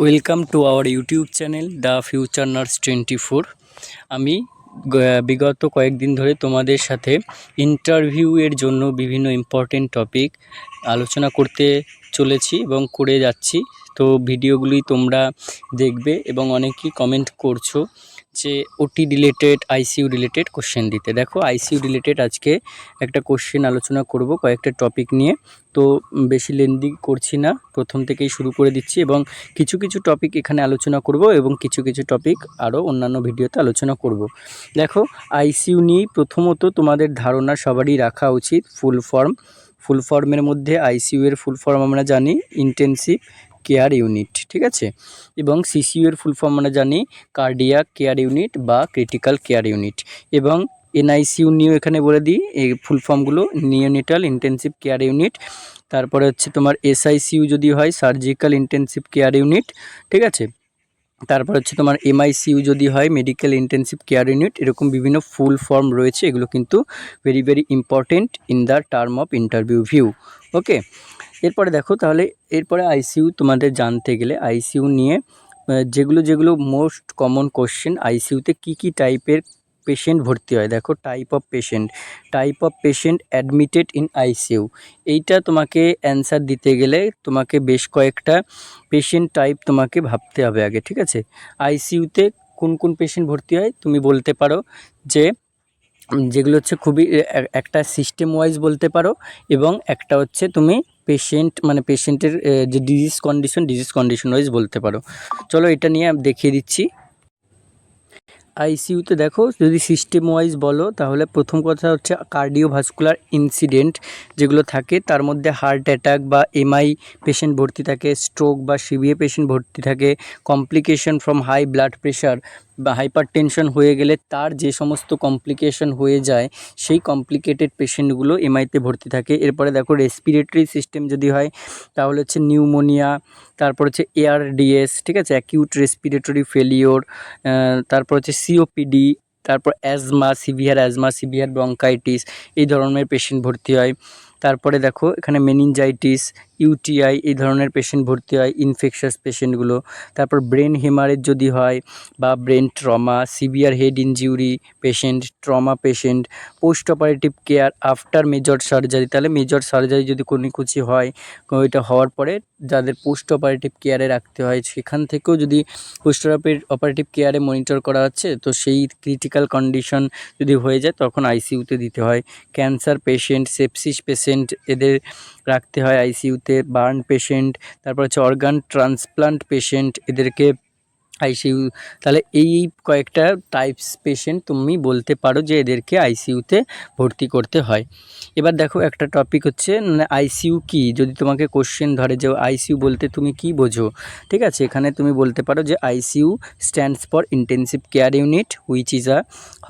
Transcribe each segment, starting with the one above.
Welcome to our YouTube channel the future nurse twenty four আমি বিগত কয়েকদিন ধরে তোমাদের সাথে ইন্টারভিউয়ের জন্য বিভিন্ন ইম্পর্টেন্ট টপিক আলোচনা করতে চলেছি এবং করে যাচ্ছি। তো ভিডিওগুলি তোমরা দেখবে এবং অনেকেই কমেন্ট করছ। যে OT related ICU related question দিতে। দেখো আইসিইউ রিলেটেড আজকে একটা কোশ্চেন আলোচনা করব কয়েকটা টপিক নিয়ে। তো বেশি লেন্দি করছি না, প্রথম থেকেই শুরু করে দিচ্ছি এবং কিছু কিছু টপিক এখানে আলোচনা করব এবং কিছু কিছু টপিক আরও অন্যান্য ভিডিওতে আলোচনা করব। দেখো আইসিইউ নিয়েই প্রথমত তোমাদের ধারণা সবারই রাখা উচিত ফুল ফর্ম ফুল ফর্মের মধ্যে আইসিইউ এর ফুল ফর্ম আমরা জানি ইন্টেনসিভ কেয়ার ইউনিট ঠিক আছে? এবং সিসিইউ এর ফুল ফর্ম আমরা জানি কার্ডিয়াক কেয়ার ইউনিট বা ক্রিটিক্যাল কেয়ার ইউনিট এবং এনআইসিইউ নিয়েও এখানে বলে দিই, এই ফুল ফর্মগুলো নিওনিটাল ইন্টেনসিভ কেয়ার ইউনিট তারপরে হচ্ছে তোমার এসআইসিইউ যদি হয় সার্জিক্যাল ইন্টেনসিভ কেয়ার ইউনিট ঠিক আছে? তারপর হচ্ছে তোমার এমআইসিইউ যদি হয় মেডিকেল ইন্টেনসিভ কেয়ার ইউনিট এরকম বিভিন্ন ফুল ফর্ম রয়েছে, এগুলো কিন্তু very very important in the term of interview view okay এরপরে দেখো তাহলে এরপরে আইসিইউ তোমাদের জানতে গেলে আইসিইউ নিয়ে যেগুলো যেগুলো মোস্ট কমন কোশ্চেন আইসিইউতে কী কী টাইপের পেশেন্ট ভর্তি হয়? দেখো type of patient type of patient admitted in ICU. এইটা তোমাকে অ্যান্সার দিতে গেলে তোমাকে বেশ কয়েকটা পেশেন্ট টাইপ তোমাকে ভাবতে হবে আগে, ঠিক আছে? আইসিইউতে কোন কোন পেশেন্ট ভর্তি হয়? তুমি বলতে পারো যে, যেগুলো হচ্ছে খুবই একটা সিস্টেম ওয়াইজ বলতে পারো এবং একটা হচ্ছে তুমি পেশেন্ট মানে পেশেন্টের যে disease condition disease condition wise বলতে পারো। চলো এটা নিয়ে দেখিয়ে দিচ্ছি। আইসিইউতে দেখো, যদি সিস্টেম ওয়াইজ বলো, তাহলে প্রথম কথা হচ্ছে কার্ডিওভাস্কুলার ইনসিডেন্ট যেগুলো থাকে, তার মধ্যে হার্ট অ্যাটাক বা এমআই পেশেন্ট ভর্তি থাকে স্ট্রোক বা সিভিএ পেশেন্ট ভর্তি থাকে complication from high blood pressure বা হাইপার টেনশন হয়ে গেলে তার যে সমস্ত কমপ্লিকেশন হয়ে যায়, সেই কমপ্লিকেটেড পেশেন্টগুলো এমআইতে ভর্তি থাকে। এরপরে দেখো রেসপিরেটরি সিস্টেম যদি হয়, তাহলে হচ্ছে নিউমোনিয়া তারপর হচ্ছে এআরডিএস ঠিক আছে? অ্যাকিউট রেসপিরেটরি ফেলিওর তারপর হচ্ছে সিওপিডি তারপর asthma severe asthma severe bronchitis এই ধরনের পেশেন্ট ভর্তি হয়। তারপরে দেখো এখানে মেনিনজাইটিস ইউটিআই এই ধরনের পেশেন্ট ভর্তি হয় ইনফেকশাস পেশেন্টগুলো তারপর ব্রেন হেমারেজ যদি হয় বা brain trauma severe head injury patient trauma patient post operative care after major surgery তাহলে মেজর সার্জারি যদি কোনো হয়, ওইটা হওয়ার পরে যাদের পোস্ট অপারেটিভ কেয়ারে রাখতে হয়, সেখান থেকেও যদি পোস্ট অপারেটিভ কেয়ারে মনিটর করা হচ্ছে, তো সেই ক্রিটিক্যাল কন্ডিশন যদি হয়ে যায়, তখন আইসিইউতে দিতে হয়। ক্যান্সার পেশেন্ট সেপসিস পেশেন্ট এদের রাখতে হয় আইসিইউতে বার্ন পেশেন্ট তারপর হচ্ছে অর্গান ট্রান্সপ্লান্ট পেশেন্ট এদেরকে আইসিইউ তাহলে এই কয়েকটা টাইপস পেশেন্ট তুমি বলতে পারো যে এদেরকে আইসিইউতে ভর্তি করতে হয়। এবার দেখো একটা টপিক হচ্ছে আইসিইউ কি? যদি তোমাকে কোশ্চেন ধরে যে আইসিইউ বলতে তুমি কি বোঝো? ঠিক আছে? এখানে তুমি বলতে পারো যে ICU stands for intensive care unit which is a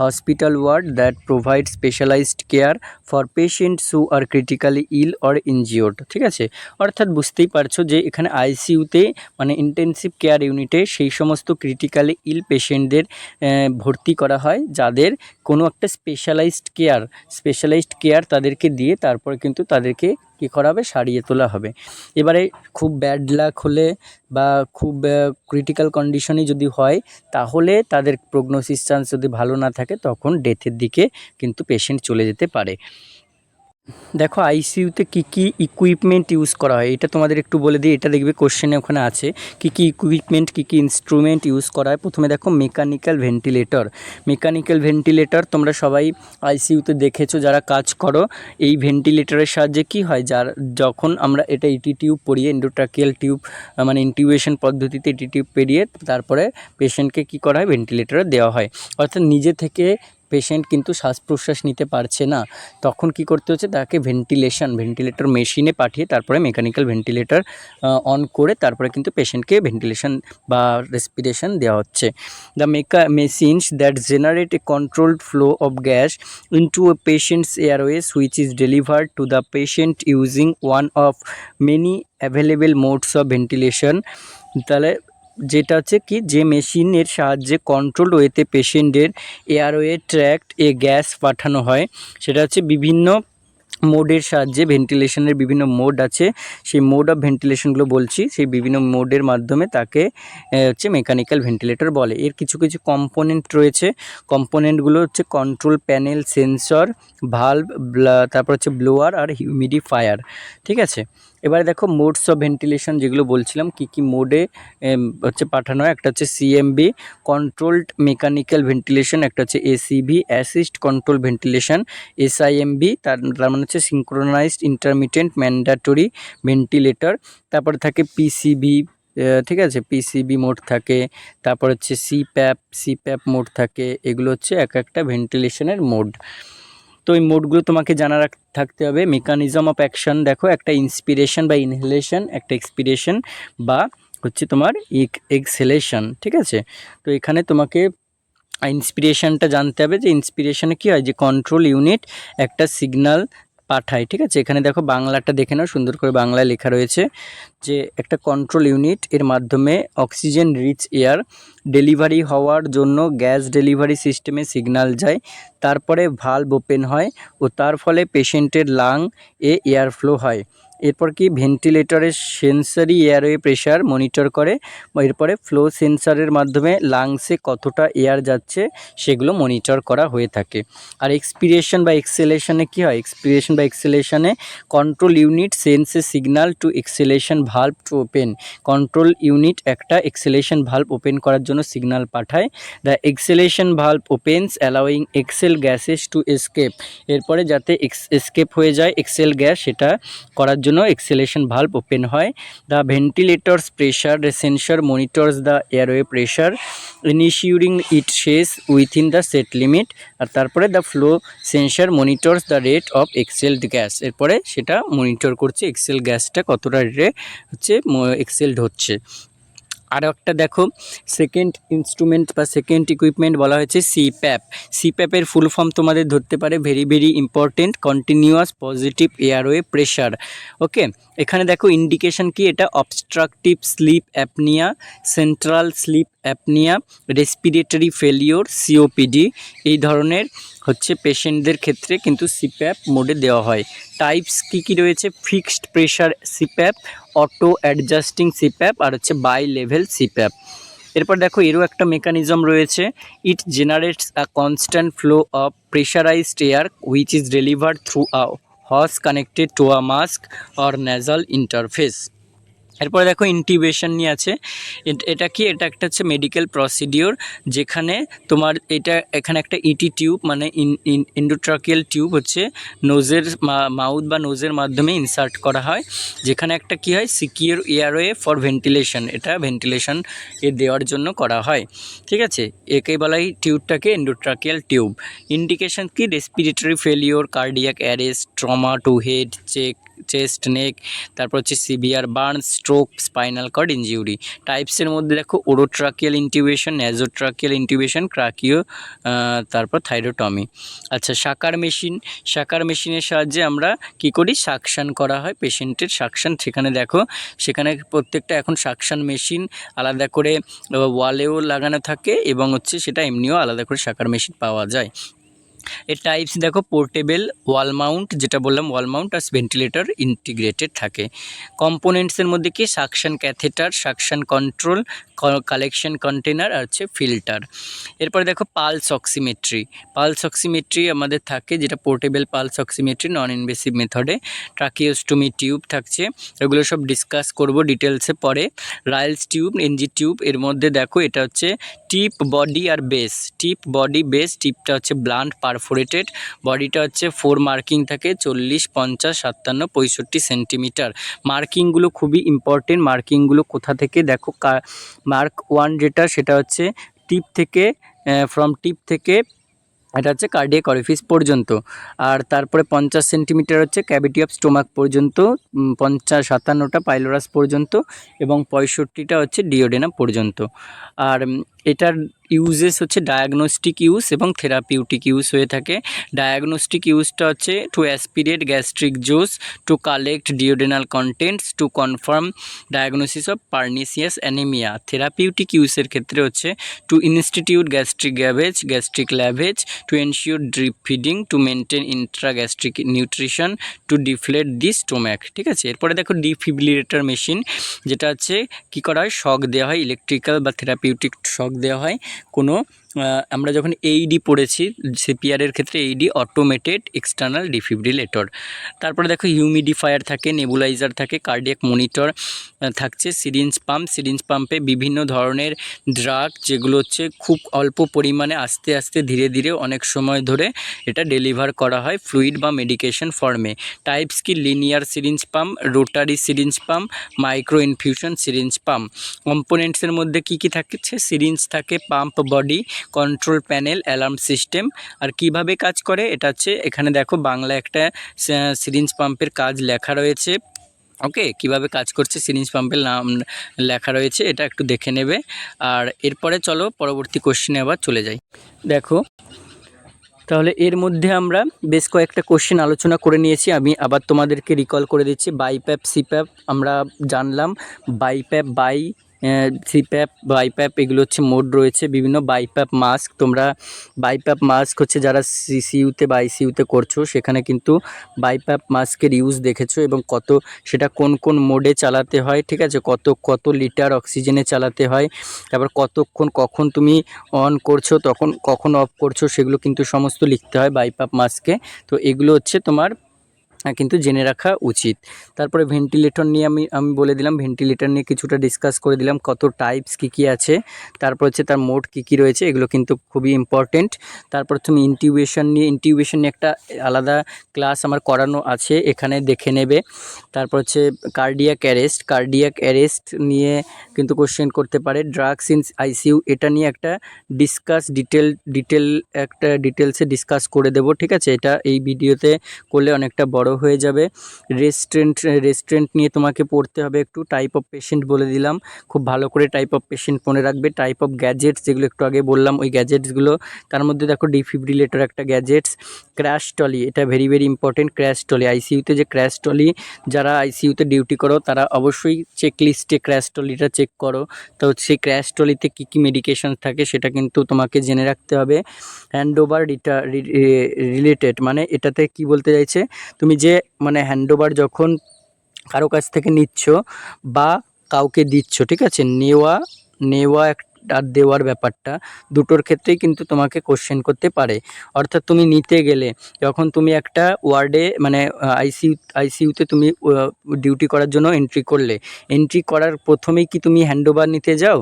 hospital ward that provide specialised care for patients who are critically ill or injured ঠিক আছে? অর্থাৎ বুঝতেই পারছ যে এখানে আইসিইউতে মানে ইন্টেনসিভ কেয়ার ইউনিটে সেই সমস্ত ক্রিটিক্যালি ইল পেশেন্টদের ভর্তি করা হয়, যাদের কোনো একটা স্পেশালাইজড কেয়ার স্পেশালাইজড কেয়ার তাদেরকে দিয়ে তারপরে কিন্তু তাদেরকে কী করা হবে? সারিয়ে তোলা হবে। এবারে খুব ব্যাড লাক হলে বা খুব ক্রিটিক্যাল কন্ডিশনে যদি হয়, তাহলে তাদের প্রগনোসিস চান্স যদি ভালো না থাকে, তখন ডেথের দিকে কিন্তু পেশেন্ট চলে যেতে পারে। দেখো আইসিইউতে কী কী ইকুইপমেন্ট ইউজ করা হয়? এটা তোমাদের একটু বলে দিই, এটা দেখবে কোশ্চেনে ওখানে আছে। কী কী ইকুইপমেন্ট কী কী ইনস্ট্রুমেন্ট ইউজ করা হয়? প্রথমে দেখো মেকানিক্যাল ভেন্টিলেটর মেকানিক্যাল ভেন্টিলেটর তোমরা সবাই আইসিইউতে দেখেছ, যারা কাজ করো, এই ভেন্টিলেটরের সাহায্যে কি হয়? যার, যখন আমরা এটা ইটি টিউব পরিয়ে ইন্ডোট্রাকিয়াল টিউব মানে ইন্টিউবেশন পদ্ধতিতে ইটি টিউব পেরিয়ে, তারপরে পেশেন্টকে কি করা হয়? ভেন্টিলেটরে দেওয়া হয়। অর্থাৎ নিজে থেকে পেশেন্ট কিন্তু শ্বাস প্রশ্বাস নিতে পারছে না। তখন কি করতে হচ্ছে? তাকে ভেন্টিলেশন ভেন্টিলেটর মেশিনে পাঠিয়ে তারপরে মেকানিক্যাল ভেন্টিলেটর অন করে তারপরে কিন্তু পেশেন্টকে ভেন্টিলেশন বা রেসপিরেশন দেওয়া হচ্ছে। The mecha machines that generate a controlled flow of gas into a patient's airways which is delivered to the patient using one of many available modes of ventilation তাহলে যেটা হচ্ছে কি, যে মেশিনের সাহায্যে কন্ট্রোল ওয়েতে পেশেন্টের এয়ারওয়ে ট্র্যাক্ট এ gas পাঠানো হয়। সেটা হচ্ছে বিভিন্ন মোডের সাহায্যে ভেন্টিলেশনের বিভিন্ন মোড আছে। সেই মোড অফ ভেন্টিলেশনগুলো বলছি, সেই বিভিন্ন মোডের মাধ্যমে তাকে হচ্ছে মেকানিক্যাল ভেন্টিলেটর বলে। এর কিছু কিছু কম্পোনেন্ট রয়েছে। কম্পোনেন্টগুলো হচ্ছে কন্ট্রোল প্যানেল সেন্সর ভাল্ব তারপর হচ্ছে ব্লোয়ার আর হিউমিডিফায়ার ঠিক আছে? এবারে দেখো মোডস অফ ভেন্টিলেশন যেগুলো বলছিলাম, কি কি মোডে হচ্ছে পাঠানো হয়? একটা হচ্ছে সিএমবি কন্ট্রোলড মেকানিক্যাল ভেন্টিলেশন একটা হচ্ছে ACV assist control ventilation SIMV তার তার মানে হচ্ছে সিঙ্ক্রোনাইজড ইন্টারমিটেন্ট ম্যান্ডাটরি ভেন্টিলেটর তারপরে থাকে পিসিবি ঠিক আছে? পিসিবি মোড থাকে, তারপর হচ্ছে সিপ্যাপ সিপ্যাপ মোড থাকে, এগুলো হচ্ছে এক একটা ভেন্টিলেশনের মোড তো এই মোডগুলো তোমাকে জানা থাকতে হবে। মেকানিজম অফ অ্যাকশন দেখো, একটা ইন্সপিরেশন বা ইনহেলেশন একটা এক্সপিরেশন বা হচ্ছে তোমার এক্সহেলেশন ঠিক আছে? তো এখানে তোমাকে ইন্সপিরেশনটা জানতে হবে যে ইন্সপিরেশনে কী হয়? যে কন্ট্রোল ইউনিট একটা সিগন্যাল পাঠায়, ঠিক আছে? এখানে দেখো বাংলাটা দেখে নাও, সুন্দর করে বাংলায় লেখা রয়েছে যে একটা কন্ট্রোল ইউনিট এর মাধ্যমে অক্সিজেন রিচ এয়ার ডেলিভারি হওয়ার জন্য গ্যাস ডেলিভারি সিস্টেমে সিগনাল যায়, তারপরে ভালভ ওপেন হয় ও তার ফলে পেশেন্টের লাং এ এয়ার ফ্লো হয়। এরপর কি ভেন্টিলেটরের সেন্সারি এয়ারওয়ে প্রেশার মনিটর করে, এরপরে ফ্লো সেন্সারের মাধ্যমে লাংসে কতটা এয়ার যাচ্ছে সেগুলো মনিটর করা হয়ে থাকে। আর এক্সপিরেশন বা এক্সেলেশনে কী হয়? এক্সপিরেশন বা এক্সেলেশনে control unit sends signal to exhalation valve to open control unit একটা এক্সেলেশন ভাল্ব ওপেন করার জন্য সিগনাল পাঠায়। The exhalation valve opens allowing exhale gases to escape এরপরে যাতে এক্স এসকেপ হয়ে যায় এক্সেল গ্যাস সেটা করার জন্য এক্সেলেশন ভাল্ব ওপেন হয়। The ventilator's pressure sensor monitors the airway pressure ensuring it শেষ উইথিন দ্য সেট লিমিট আর তারপরে the flow sensor monitors the rate of exhaled gas এরপরে সেটা মনিটর করছে। এক্সেল গ্যাসটা কতটা রেটে হচ্ছে এক্সেলড হচ্ছে আরও একটা দেখো সেকেন্ড ইনস্ট্রুমেন্ট বা সেকেন্ড ইকুইপমেন্ট বলা হয়েছে সিপ্যাপ সিপ্যাপের ফুল ফর্ম তোমাদের ধরতে পারে very very important continuous positive airway pressure okay এখানে দেখো ইন্ডিকেশন কি? এটা obstructive sleep apnoea central sleep apnoea respiratory failure COPD এই ধরনের হচ্ছে পেশেন্টদের ক্ষেত্রে কিন্তু সিপ্যাপ মোডে দেওয়া হয়। টাইপস কি কি রয়েছে? Fixed pressure CPAP auto adjusting CPAP আর হচ্ছে বাই লেভেল সিপ্যাপ এরপর দেখো এরও একটা মেকানিজম রয়েছে। It generates a constant flow of pressurised air which is delivered through a hose connected to a mask or nasal interface এরপরে দেখো ইন্টিবেশন নিয়ে আছে। এট- কি? এটা একটা হচ্ছে মেডিকেল প্রসিডিওর যেখানে তোমার এটা এখানে একটা ইটি টিউব মানে ইন ইন্ডোট্রাকিয়াল টিউব হচ্ছে নোজের মাউথ বা নোজের মাধ্যমে ইনসার্ট করা হয়। যেখানে একটা কি হয়? সিকিউর এয়ারওয়ে ফর ভেন্টিলেশন এটা ভেন্টিলেশন এ দেওয়ার জন্য করা হয়। ঠিক আছে? একে বলা হয় টিউবটাকে এন্ডোট্রাকিয়াল টিউব ইন্ডিকেশন কি? Respiratory failure cardiac arrest trauma to head check chest neck তারপর হচ্ছে severe burn stroke spinal cord injury টাইপসের মধ্যে দেখো ওরোট্রাকিয়াল ইন্টিউবেশন ন্যাজোট্রাকিয়াল ইন্টিউবেশন ক্রাকিও তারপর থাইরোটমি আচ্ছা সাকার মেশিন সাকার মেশিনের সাহায্যে আমরা কি করি? সাকশান করা হয় পেশেন্টের সাকশান সেখানে দেখো, সেখানে প্রত্যেকটা এখন সাকশান মেশিন আলাদা করে ওয়ালেও লাগানো থাকে এবং হচ্ছে সেটা এমনিও আলাদা করে সাকার মেশিন পাওয়া যায়। এর টাইপস দেখো পোর্টেবল ওয়াল মাউন্ট যেটা বললাম ওয়াল মাউন্ট আর ভেন্টিলেটর ইন্টিগ্রেটেড থাকে। কম্পোনেন্টসের মধ্যে কি? Suction catheter suction control collection container আর হচ্ছে ফিল্টার এরপরে দেখো পালস অক্সিমেট্রি পালস অক্সিমেট্রি আমাদের থাকে, যেটা portable pulse oximetry non invasive মেথডে ট্রাকিওস্টোমি টিউব থাকছে, এগুলো সব ডিসকাস করব ডিটেলসে পরে। রাইলস টিউব এনজি টিউব এর মধ্যে দেখো, এটা হচ্ছে টিপ বডি আর বেস। টিপ বডি, বেস, টিপটা হচ্ছে ব্লান্ট, পারফোরেটেড। বডিটা হচ্ছে ফোর মার্কিং থাকে, চল্লিশ, পঞ্চাশ, সাতান্ন, পঁয়ষট্টি সেন্টিমিটার। মার্কিংগুলো খুবই ইম্পর্টেন্ট। মার্কিংগুলো কোথা থেকে? দেখো মার্ক ওয়ান যেটা, সেটা হচ্ছে টিপ থেকে ফ্রম টিপ থেকে, এটা হচ্ছে কার্ডিয়াক অরিফিস পর্যন্ত। আর তারপরে পঞ্চাশ সেন্টিমিটার হচ্ছে ক্যাভিটি অফ স্টোমাক পর্যন্ত পঞ্চাশ, সাতান্নটা পাইলোরাস পর্যন্ত এবং পঁয়ষট্টিটা হচ্ছে ডিওডেনা পর্যন্ত। আর এটার ইউজেস হচ্ছে ডায়াগনস্টিক ইউজ এবং থেরাপিউটিক ইউজ হয়ে থাকে। ডায়াগনস্টিক ইউজটা হচ্ছে to aspirate gastric juice to collect duodenal contents to confirm diagnosis of pernicious anaemia therapeutic ইউজের ক্ষেত্রে হচ্ছে to institute gastric gavage gastric lavage to ensure drip feeding to maintain intra gastric nutrition to deflate the stomach ঠিক আছে? এরপরে দেখো defibrillator machine যেটা হচ্ছে কী করা হয়? শক দেওয়া হয় ইলেকট্রিক্যাল বা থেরাপিউটিক শক দেওয়া হয়। কোনো আমরা যখন এইডি পড়েছি সিপিআরের ক্ষেত্রে এইডি অটোমেটেড এক্সটার্নাল ডিফিব্রিলেটর তারপরে দেখো হিউমিডিফায়ার থাকে নেবুলাইজার থাকে কার্ডিয়াক মনিটর থাকছে সিরিঞ্জ পাম্প সিরিঞ্জ পাম্পে বিভিন্ন ধরনের ড্রাগ যেগুলো হচ্ছে খুব অল্প পরিমাণে আস্তে আস্তে ধীরে ধীরে অনেক সময় ধরে এটা ডেলিভার করা হয় ফ্লুইড বা মেডিকেশন ফর্মে টাইপস কি? Linear syringe pump rotary syringe pump micro infusion syringe pump কম্পোনেন্টসের মধ্যে কি কি থাকছে? সিরিঞ্জ থাকে pump body control panel alarm system আর কীভাবে কাজ করে? এটা হচ্ছে এখানে দেখো বাংলা একটা সিরিঞ্জ পাম্পের কাজ লেখা রয়েছে। ওকে কীভাবে কাজ করছে সিরিঞ্জ পাম্পের নাম লেখা রয়েছে, এটা একটু দেখে নেবে। আর এরপরে চলো পরবর্তী কোশ্চেনে আবার চলে যাই। দেখো, তাহলে এর মধ্যে আমরা বেশ কয়েকটা কোশ্চেন আলোচনা করে নিয়েছি। আমি আবার তোমাদেরকে রিকল করে দিচ্ছি। বাইপ্যাপ সিপ্যাপ আমরা জানলাম। বাইপ্যাপ বাই সিপ্যাপ বাইপ্যাপ এগুলো হচ্ছে মোড রয়েছে। বিভিন্ন বাইপ্যাপ মাস্ক তোমরা বাইপ্যাপ মাস্ক হচ্ছে যারা সিসিউতে বা আইসিইউতে করছ, সেখানে কিন্তু বাইপ্যাপ মাস্কের ইউজ দেখেছ এবং কত, সেটা কোন কোন মোডে চালাতে হয়, ঠিক আছে? কত কত লিটার অক্সিজেনে চালাতে হয়, তারপর কতক্ষণ কখন তুমি অন করছ, তখন, কখন অফ করছ, সেগুলো কিন্তু সমস্ত লিখতে হয় বাইপাপ মাস্কে তো এগুলো হচ্ছে তোমার কিন্তু জেনে রাখা উচিত। তারপরে ভেন্টিলেটর নিয়ে আমি আমি বলে দিলাম ভেন্টিলেটর নিয়ে কিছুটা ডিসকাস করে দিলাম, কত টাইপস কী কী আছে। তারপর হচ্ছে তার মোড কী কী রয়েছে, এগুলো কিন্তু খুবই ইম্পর্টেন্ট তারপর তুমি ইনটিউবেশন নিয়ে ইনটিউবেশন নিয়ে একটা আলাদা ক্লাস আমার করানো আছে, এখানে দেখে নেবে। তারপর হচ্ছে কার্ডিয়াক অ্যারেস্ট কার্ডিয়াক অ্যারেস্ট নিয়ে কিন্তু কোশ্চেন করতে পারে। ড্রাগস ইন আইসিইউ এটা নিয়ে একটা ডিসকাস ডিটেল ডিটেল একটা ডিটেলসে ডিসকাস করে দেব, ঠিক আছে? এটা এই ভিডিওতে করলে অনেকটা বড় হয়ে যাবে। রেস্টুরেন্ট রেস্টুরেন্ট নিয়ে তোমাকে পড়তে হবে একটু। টাইপ অফ পেশেন্ট বলে দিলাম। খুব ভালো করে টাইপ অফ পেশেন্ট মনে রাখবে। টাইপ অফ গ্যাজেটস যেগুলো একটু আগে বললাম, ওই গ্যাজেটসগুলো তার মধ্যে দেখো ডিফিব্রিলেটর একটা গ্যাজেটস ক্র্যাশ টলি এটা very very important crash trolley আইসিইউতে যে ক্র্যাশ টলি যারা আইসিইউতে ডিউটি করো, তারা অবশ্যই চেক লিস্টে ক্র্যাশ টলিটা চেক করো। তো সেই ক্র্যাশ টলিতে কী কী মেডিকেশন থাকে, সেটা কিন্তু তোমাকে জেনে রাখতে হবে। হ্যান্ড ওভার রিলেটেড মানে এটাতে কি বলতে চাইছে? তুমি যে মানে হ্যান্ডওভার যখন কারও কাছ থেকে নিচ্ছ বা কাউকে দিচ্ছ, ঠিক আছে? নেওয়া নেওয়া এক আর দেওয়ার ব্যাপারটা, দুটোর ক্ষেত্রেই কিন্তু তোমাকে কোশ্চেন করতে পারে। অর্থাৎ তুমি নিতে গেলে, যখন তুমি একটা ওয়ার্ডে মানে আইসিইউ আইসিইউতে তুমি ডিউটি করার জন্য এন্ট্রি করলে এন্ট্রি করার প্রথমেই কি তুমি হ্যান্ডওভার নিতে যাও?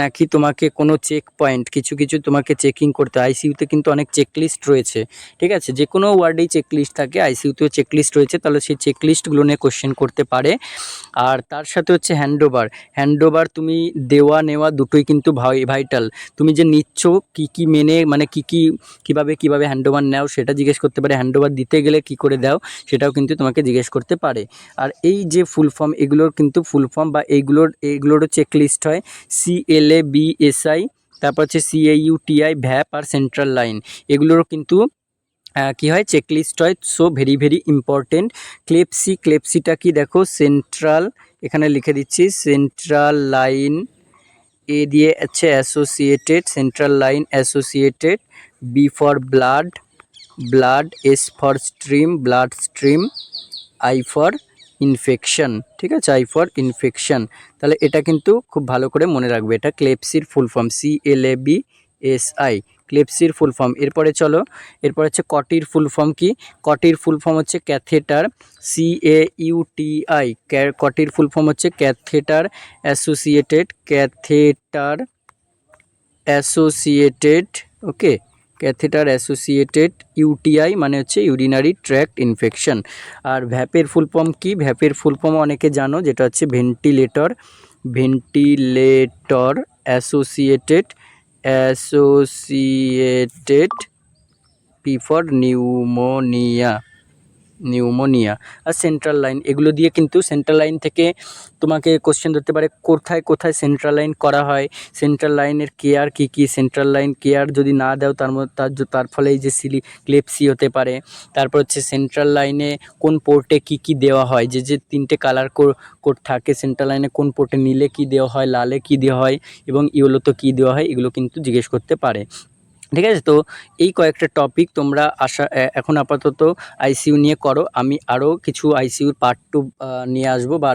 নাকি তোমাকে কোনো চেক পয়েন্ট কিছু কিছু তোমাকে চেকিং করতে আইসিইউতে কিন্তু অনেক চেকলিস্ট রয়েছে, ঠিক আছে? যে কোনো ওয়ার্ডেই চেকলিস্ট থাকে আইসিইউতেও চেকলিস্ট রয়েছে, তাহলে সেই চেকলিস্টগুলো নিয়ে কোশ্চেন করতে পারে। আর তার সাথে হচ্ছে হ্যান্ডওভার হ্যান্ডওভার তুমি দেওয়া নেওয়া দুটোই কিন্তু ভাই ভাইটাল তুমি যে নিচ্ছ, কি কি মেনে মানে কি কি, কীভাবে কীভাবে হ্যান্ডওভার নাও, সেটা জিজ্ঞেস করতে পারে। হ্যান্ডওভার দিতে গেলে কি করে দাও, সেটাও কিন্তু তোমাকে জিজ্ঞেস করতে পারে। আর এই যে ফুল ফর্ম এগুলোর কিন্তু ফুল ফর্ম বা এইগুলোর, এইগুলোরও চেকলিস্ট হয়। C L A B S I তারপর হচ্ছে C A U T I VAP R central line এগুলোরও কিন্তু কি হয়? চেকলিস্ট হয়। So very very important CLABSI ক্লেপসিটা কি দেখো? সেন্ট্রাল এখানে লিখে দিচ্ছি। সেন্ট্রাল লাইন এ দিয়ে আছে associated central line associated B for blood blood S for stream blood stream I for infection ঠিক আছে? আই ফর ইনফেকশন তাহলে এটা কিন্তু খুব ভালো করে মনে রাখবে। এটা ক্লেপসির full form C L A B S I ক্লেপসির full form এরপরে চলো, এরপর হচ্ছে কটির ফুল ফর্ম কি? কটির ফুল ফর্ম হচ্ছে catheter C A U T I কটির full form হচ্ছে catheter associated catheter associated okay catheter associated UTI মানে হচ্ছে ইউরিনারি ট্র্যাক্ট ইনফেকশন আর ভ্যাপের ফুল ফর্ম কি? ভ্যাপের ফুল ফর্ম অনেকে জানো, যেটা হচ্ছে ventilator ventilator associated associated P for pneumonia pneumonia R central line এগুলো দিয়ে কিন্তু সেন্ট্রাল লাইন থেকে তোমাকে কোশ্চেন ধরতে পারে, কোথায় কোথায় সেন্ট্রাল লাইন করা হয়? সেন্ট্রাল লাইনের কেয়ার কী কী? সেন্ট্রাল লাইন কেয়ার যদি না দাও, তার মধ্যে, তার তার ফলে এই যে সিলি ক্লেপসি হতে পারে। তারপর হচ্ছে সেন্ট্রাল লাইনে কোন পোর্টে কি কি দেওয়া হয়? যে যে তিনটে কালার কোড থাকে সেন্ট্রাল লাইনে কোন পোর্টে নীলে কি দেওয়া হয়, লালে কি দেওয়া হয় এবং ইয়েলোতে কি দেওয়া হয়, এগুলো কিন্তু জিজ্ঞেস করতে পারে। ঠিক আছে? তো এই কয়েকটা টপিক তোমরা আসা এখন আপাতত আইসিইউ নিয়ে করো। আমি আরও কিছু আইসিইউর পার্ট টু নিয়ে আসব বা